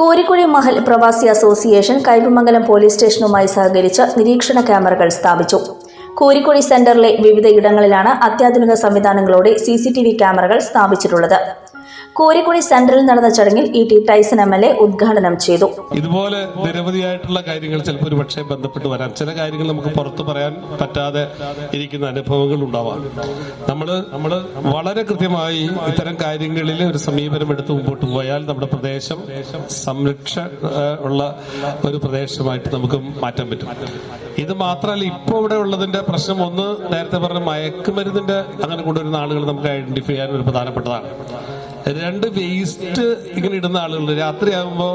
കോരിക്കുഴി മഹൽ പ്രവാസി association Kaipamangalam police സ്റ്റേഷനുമായി സഹകരിച്ച് നിരീക്ഷണ ക്യാമറകൾ സ്ഥാപിച്ചു. കോരിക്കുഴി സെന്ററിലെ വിവിധ ഇടങ്ങളിലാണ് അത്യാധുനിക സംവിധാനങ്ങളോടെ സി ക്യാമറകൾ സ്ഥാപിച്ചിട്ടുള്ളത്. കോരിക്കുഴി സെന്ററിൽ നടന്ന ചടങ്ങിൽ E T Taison M L A ഉദ്ഘാടനം ചെയ്തു. ഇതുപോലെ നിരവധിയായിട്ടുള്ള കാര്യങ്ങൾ ചിലപ്പോൾ ഒരു പക്ഷേ ബന്ധപ്പെട്ട് വരാം. ചില കാര്യങ്ങൾ നമുക്ക് പുറത്തു പറയാൻ പറ്റാതെ ഇരിക്കുന്ന അനുഭവങ്ങൾ ഉണ്ടാവാം. നമ്മൾ നമ്മൾ വളരെ കൃത്യമായി ഇത്തരം കാര്യങ്ങളിൽ ഒരു സമീപനം എടുത്ത് മുമ്പോട്ട് പോയാൽ നമ്മുടെ പ്രദേശം സംരക്ഷ ഉള്ള ഒരു പ്രദേശമായിട്ട് നമുക്ക് മാറ്റാൻ പറ്റും. ഇത് മാത്രമല്ല ഇപ്പോൾ ഇവിടെ ഉള്ളതിന്റെ പ്രശ്നം ഒന്ന് നേരത്തെ പറഞ്ഞ മയക്കുമരുന്നിന്റെ അങ്ങനെ കൊണ്ടുവരുന്ന ആളുകൾ നമുക്ക് ഐഡന്റിഫൈ ചെയ്യാൻ ഒരു പ്രധാനപ്പെട്ടതാണ്. രണ്ട് വേസ്റ്റ് ഇങ്ങനെ ഇടുന്ന ആളുകളുണ്ട്. രാത്രിയാകുമ്പോൾ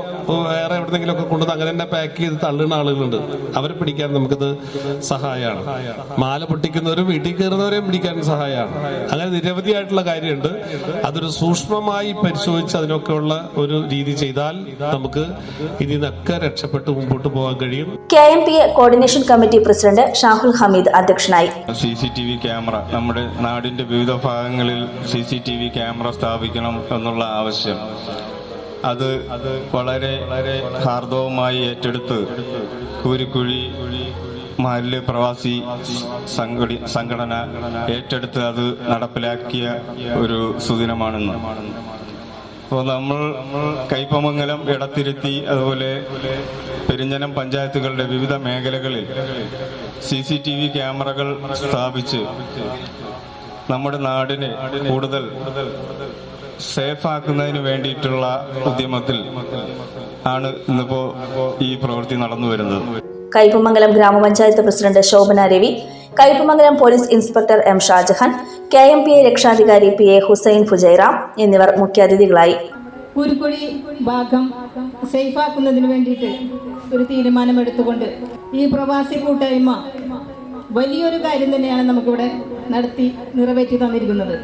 വേറെ എവിടെന്നെങ്കിലും ഒക്കെ കൊണ്ടുവന്ന് അങ്ങനെ തന്നെ പാക്ക് ചെയ്ത് തള്ളുന്ന ആളുകളുണ്ട്. അവരെ പിടിക്കാൻ നമുക്കിത് സഹായമാണ് മാല പൊട്ടിക്കുന്നവരും വീട്ടിൽ കയറുന്നവരെയും പിടിക്കാൻ സഹായമാണ് അങ്ങനെ നിരവധിയായിട്ടുള്ള കാര്യമുണ്ട്. അതൊരു സൂക്ഷ്മമായി പരിശോധിച്ച് അതിനൊക്കെയുള്ള ഒരു രീതി ചെയ്താൽ നമുക്ക് ഇതിൽ നിന്നൊക്കെ രക്ഷപ്പെട്ട് മുമ്പോട്ട് പോകാൻ കഴിയും. K M P coordination committee president Shahul Hameed അധ്യക്ഷനായി. C C T V camera. നമ്മുടെ നാടിന്റെ വിവിധ ഭാഗങ്ങളിൽ C C T V camera സ്ഥാപിക്കണം എന്നുള്ള ആവശ്യം. അത് വളരെ ഹാർദവമായി ഏറ്റെടുത്ത് കൂരിക്കുഴി മഹല്ല് പ്രവാസി സംഘടി സംഘടന ഏറ്റെടുത്ത് അത് നടപ്പിലാക്കിയ ഒരു സുദിനമാണെന്ന്. അപ്പോൾ നമ്മൾ കൈപ്പമംഗലം ഇടത്തിരുത്തി അതുപോലെ പെരിഞ്ഞനം പഞ്ചായത്തുകളുടെ വിവിധ മേഖലകളിൽ സി സി ടി വി ക്യാമറകൾ സ്ഥാപിച്ച് നമ്മുടെ നാടിനെ കൂടുതൽ സേഫ് ആക്കുന്നതിന് വേണ്ടിയിട്ടുള്ള ഉദ്യമത്തിൽ ആണ് ഇന്നിപ്പോ ഈ പ്രവൃത്തി നടന്നു വരുന്നത്. Kaipamangalam grama panchayat president Shobhana Ravi Kaipamangalam police inspector M Shajahan K M P A രക്ഷാധികാരി പി എ ഹുസൈൻ ഫുജൈറാം എന്നിവർ മുഖ്യാതിഥികളായി. കുരുക്കുഴി ഭാഗം സേഫാക്കുന്നതിന് വേണ്ടിയിട്ട് ഒരു തീരുമാനമെടുത്തുകൊണ്ട് ഈ പ്രവാസി കൂട്ടായ്മ വലിയൊരു കാര്യം തന്നെയാണ് നമുക്കിവിടെ നടത്തി നിറവേറ്റി തന്നിരിക്കുന്നത്.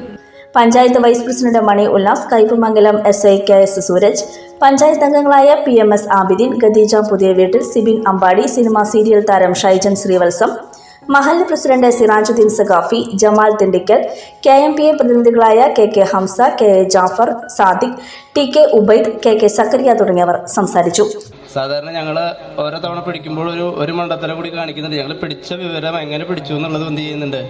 Panchayat vice president Mani Ullas Kaipamangalam S I K S Sooraj panchayat അംഗങ്ങളായ P M S Abideen Khadeeja പുതിയ വീട്ടിൽ സിബിൻ അമ്പാടി സിനിമ സീരിയൽ താരം ഷൈജൻ ശ്രീവത്സം മഹല്ല് president Sirajuddeen Saqafi Jamal Thindikkal K M P A പ്രതിനിധികളായ K K Hamsa K A Jafar Sadiq T K Ubaid K K Zakariya തുടങ്ങിയവർ സംസാരിച്ചു. സാധാരണ ഞങ്ങൾ ഓരോ തവണ പിടിക്കുമ്പോൾ ഒരു ഒരു മണ്ഡലത്തിലെ കൂടി കാണിക്കുന്നുണ്ട്. ഞങ്ങൾ പിടിച്ച വിവരം എങ്ങനെ പിടിച്ചു എന്നുള്ളത് എന്ത് ചെയ്യുന്നുണ്ട്?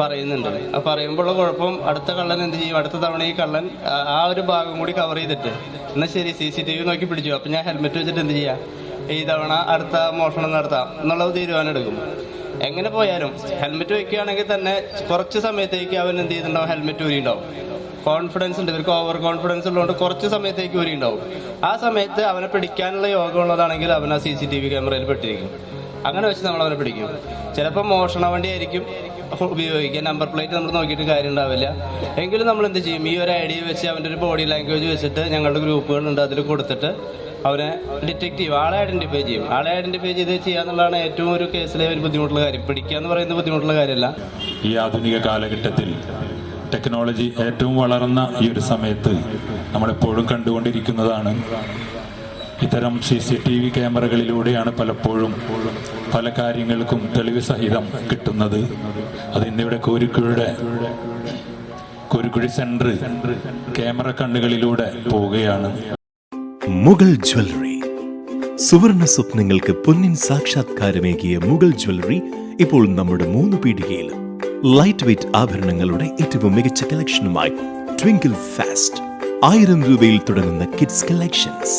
പറയുന്നുണ്ട്. ആ പറയുമ്പോഴുള്ള കുഴപ്പം അടുത്ത കള്ളൻ എന്ത് ചെയ്യും? അടുത്ത തവണ ഈ കള്ളൻ ആ- ഒരു ഭാഗം കൂടി കവർ ചെയ്തിട്ട്. എന്നാൽ ശരി സി സി ടി വി നോക്കി പിടിച്ചു. അപ്പം ഞാൻ ഹെൽമെറ്റ് വെച്ചിട്ട് എന്ത് ചെയ്യാം? ഈ തവണ അടുത്ത മോഷണം നടത്താം എന്നുള്ളത് തീരുമാനം എടുക്കും എങ്ങനെ പോയാലും ഹെൽമെറ്റ് വെക്കുകയാണെങ്കിൽ തന്നെ കുറച്ച് സമയത്തേക്ക് അവൻ എന്ത് ചെയ്തിട്ടുണ്ടാവും ഹെൽമെറ്റ് ഊരിയുണ്ടാവും. കോൺഫിഡൻസ് ഉണ്ട്. ഇവർക്ക് ഓവർ കോൺഫിഡൻസ് ഉള്ളതുകൊണ്ട് കുറച്ച് സമയത്തേക്ക് ഊരി ഉണ്ടാവും ആ സമയത്ത് അവനെ പിടിക്കാനുള്ള യോഗമുള്ളതാണെങ്കിൽ അവൻ ആ സി സി ടി വി ക്യാമറയിൽ പെട്ടിരിക്കും. അങ്ങനെ വെച്ച് നമ്മൾ അവനെ പിടിക്കും. ചിലപ്പോൾ മോഷണ വണ്ടി ആയിരിക്കും ഉപയോഗിക്കുക. നമ്പർ പ്ലേറ്റ് നമ്മൾ നോക്കിയിട്ട് കാര്യം ഉണ്ടാവില്ല എങ്കിലും നമ്മൾ എന്ത് ചെയ്യും? ഈ ഒരു ഐഡിയ വെച്ച് അവന്റെ ഒരു ബോഡി ലാംഗ്വേജ് വെച്ചിട്ട് ഞങ്ങളുടെ ഗ്രൂപ്പുകളുണ്ട് അതിൽ കൊടുത്തിട്ട് അവനെ ഡിറ്റക്റ്റീവ് ആളെ ഐഡന്റിഫൈ ചെയ്യും. ആളെ ഐഡന്റിഫൈ ചെയ്ത് ചെയ്യാന്നുള്ളതാണ് ഏറ്റവും ഒരു കേസിലെ ഒരു ബുദ്ധിമുട്ടുള്ള കാര്യം. പിടിക്കുക എന്ന് പറയുന്നത് ബുദ്ധിമുട്ടുള്ള കാര്യമല്ല. ഈ ആധുനിക കാലഘട്ടത്തിൽ ടെക്നോളജി ഏറ്റവും വളർന്ന ഈ ഒരു സമയത്ത് നമ്മളെപ്പോഴും കണ്ടുകൊണ്ടിരിക്കുന്നതാണ് ഇത്തരം സി സി ടി വി ക്യാമറകളിലൂടെയാണ് പലപ്പോഴും പല കാര്യങ്ങൾക്കും തെളിവ് സഹിതം കിട്ടുന്നത്. അത് ഇന്നിവിടെ കോരിക്കുഴിയുടെ കോരിക്കുഴി സെന്റർ ക്യാമറ കണ്ണുകളിലൂടെ പോവുകയാണ്. മുഗൾ ജ്വല്ലറി. സുവർണ സ്വപ്നങ്ങൾക്ക് പൊന്നിൻ സാക്ഷാത്കാരമേകിയ മുഗൾ ജ്വല്ലറി ഇപ്പോൾ നമ്മുടെ മൂന്ന് പീടികയിൽ. ലൈറ്റ് വെയ്റ്റ് ആഭരണങ്ങളുടെ ഏറ്റവും മികച്ച കളക്ഷനുമായി ട്വിങ്കിൾ ഫാസ്റ്റ് ആയിരം രൂപയിൽ തുടങ്ങുന്ന കിഡ്സ് കളക്ഷൻസ്